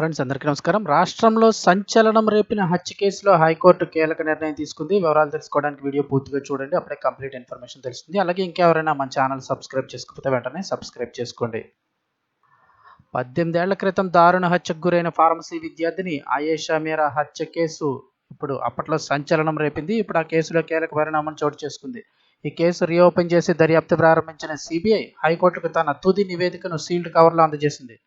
Friends అందరికీ నమస్కారం. రాష్ట్రంలో సంచలనం రేపిన హత్య కేసులో హైకోర్టు కీలక నిర్ణయం తీసుకుంది. వివరాలు తెలుసుకోవడానికి వీడియో పూర్తిగా చూడండి. అప్పుడే కంప్లీట్ ఇన్ఫర్మేషన్ తెలుస్తుంది. అలాగే ఇంకెవరైనా మన ఛానల్ సబ్స్క్రైబ్ చేసుకోకపోతే వెంటనే సబ్స్క్రైబ్ చేసుకోండి. పద్దెనిమిదేళ్ళ క్రితం దారుణ హత్యకు గురైన ఫార్మసీ విద్యార్థిని ఆయేషా మీరా హత్య కేసు ఇప్పుడు అప్పట్లో సంచలనం రేపింది. ఇప్పుడు ఆ కేసులో కీలక పరిణామం చోటు చేసుకుంది. ఈ కేసు రీఓపెన్ చేసి దర్యాప్తు ప్రారంభించిన సిబిఐ హైకోర్టుకు తన తుది నివేదికను సీల్డ్ కవర్లో అందజేసింది.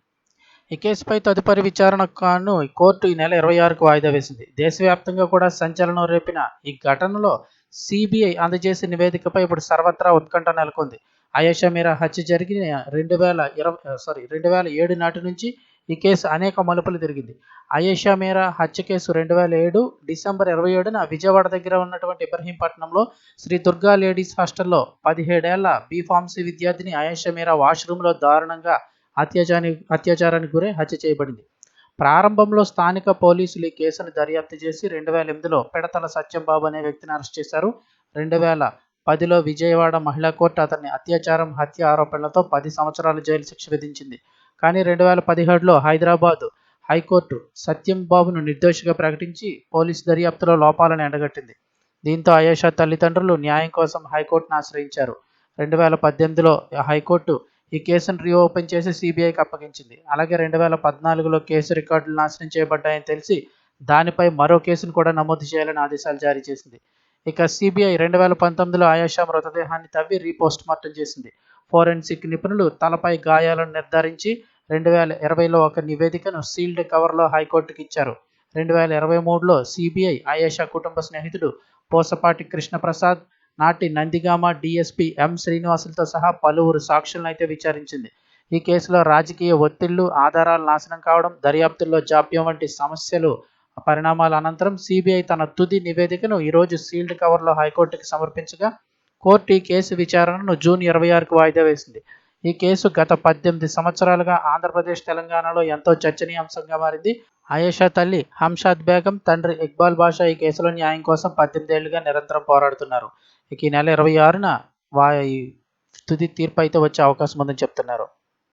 ఈ కేసుపై తదుపరి విచారణ కాను ఈ కోర్టు ఈ నెల ఇరవై ఆరుకు వాయిదా వేసింది. దేశవ్యాప్తంగా కూడా సంచలనం రేపిన ఈ ఘటనలో సిబిఐ అందజేసిన నివేదికపై ఇప్పుడు సర్వత్రా ఉత్కంఠ నెలకొంది. ఆయేషా మీరా హత్య జరిగిన రెండు వేల ఇరవై సారీ రెండు వేల ఏడు నాటి నుంచి ఈ కేసు అనేక మలుపులు తిరిగింది. ఆయేషా మీరా హత్య కేసు రెండు వేల ఏడు డిసెంబర్ ఇరవై ఏడున విజయవాడ దగ్గర ఉన్నటువంటి ఇబ్రహీంపట్నంలో శ్రీ దుర్గా లేడీస్ హాస్టల్లో పదిహేడేళ్ళ బీఫార్మసీ విద్యార్థిని ఆయేషా మీరా వాష్రూమ్లో దారుణంగా అత్యాచారాన్ని అత్యాచారానికి గురై హత్య చేయబడింది. ప్రారంభంలో స్థానిక పోలీసులు ఈ కేసును దర్యాప్తు చేసి రెండు వేల ఎనిమిదిలో పెడతల సత్యంబాబు అనే వ్యక్తిని అరెస్ట్ చేశారు. రెండు వేల పదిలో విజయవాడ మహిళా కోర్టు అతన్ని అత్యాచారం హత్య ఆరోపణలతో పది సంవత్సరాల జైలు శిక్ష విధించింది. కానీ రెండు వేల పదిహేడులో హైదరాబాద్ హైకోర్టు సత్యం బాబును నిర్దోషిగా ప్రకటించి పోలీసు దర్యాప్తులో లోపాలను ఎండగట్టింది. దీంతో అయేషా తల్లిదండ్రులు న్యాయం కోసం హైకోర్టును ఆశ్రయించారు. రెండు వేల పద్దెనిమిదిలో హైకోర్టు ఈ కేసును రీఓపెన్ చేసి సిబిఐకి అప్పగించింది. అలాగే రెండు వేల పద్నాలుగులో కేసు రికార్డులు నాశనం చేయబడ్డాయని తెలిసి దానిపై మరో కేసును కూడా నమోదు చేయాలని ఆదేశాలు జారీ చేసింది. ఇక సిబిఐ రెండు వేల పంతొమ్మిదిలో ఆయాషా మృతదేహాన్ని తవ్వి రీపోస్ట్ మార్టం చేసింది. ఫోరెన్సిక్ నిపుణులు తలపై గాయాలను నిర్ధారించి రెండు వేల ఇరవైలో ఒక నివేదికను సీల్డ్ కవర్లో హైకోర్టుకి ఇచ్చారు. రెండు వేల ఇరవై మూడులో సిబిఐ ఆయేషా కుటుంబ స్నేహితుడు పోసపాటి కృష్ణప్రసాద్ నాటి నందిగామ డిఎస్పీ ఎం శ్రీనివాసులతో సహా పలువురు సాక్షులను అయితే విచారించింది. ఈ కేసులో రాజకీయ ఒత్తిళ్ళు ఆధారాలు నాశనం కావడం దర్యాప్తుల్లో జాప్యం వంటి సమస్యలు పరిణామాల అనంతరం సిబిఐ తన తుది నివేదికను ఈరోజు సీల్డ్ కవర్లో హైకోర్టుకు సమర్పించగా కోర్టు ఈ కేసు విచారణను జూన్ ఇరవై ఆరుకు వాయిదా వేసింది. ఈ కేసు గత పద్దెనిమిది సంవత్సరాలుగా ఆంధ్రప్రదేశ్ తెలంగాణలో ఎంతో చర్చనీయాంశంగా మారింది. ఆయేషా తల్లి హంషాద్ బేగం తండ్రి ఇక్బాల్ బాషా ఈ కేసులో న్యాయం కోసం పద్దెనిమిదేళ్ళుగా నిరంతరం పోరాడుతున్నారు. ఇక ఈ నెల ఇరవై ఆరున వా తుది తీర్పు అయితే వచ్చే అవకాశం ఉందని చెప్తున్నారు.